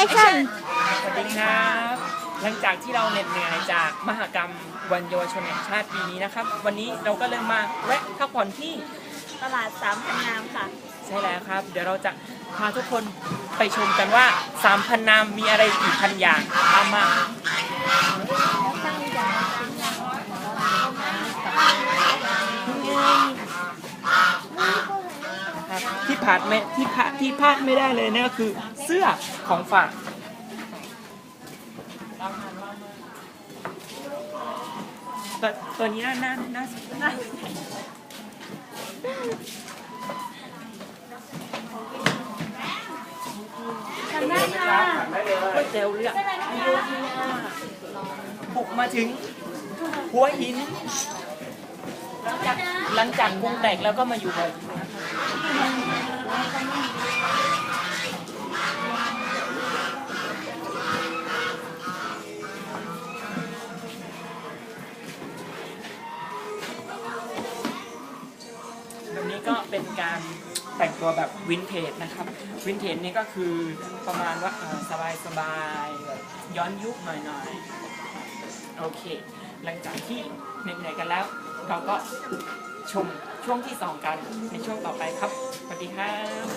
อคชั่นสวัสดีครับ หลังจากที่เราเหน็ดเหนื่อยจากมหกรรมวันเยาวชนแห่งชาติปีนี้นะครับ วันนี้เราก็เลยมาแวะพักผ่อนที่ตลาดสามพันนามค่ะ ใช่แล้วครับ เดี๋ยวเราจะพาทุกคนไปชมกันว่าสามพันนามมีอะไรกี่พันอย่างตามมาครับ ที่พลาดไม่ที่พลาดที่พลาดไม่ได้เลยนั่นก็คือเสื้อของฝากตัวตัวนี้น่าน่าน่าน่าทำได้ค่ะก๋วยเตี๋ยวเรือบุกมาถึง หัวหิน หลังจากหลังจากวงแตกแล้วก็มาอยู่หัวหิน นี้ก็เป็นการแต่งตัวแบบวินเทจนะครับ วินเทจนี่ก็คือประมาณว่าสบายสบายๆแบบย้อนยุคหน่อยๆ โอเค หลังจากที่เหนื่อยๆกันแล้ว เราก็ชมช่วงที่สองกันในช่วงต่อไปครับ สวัสดีครับค่ะ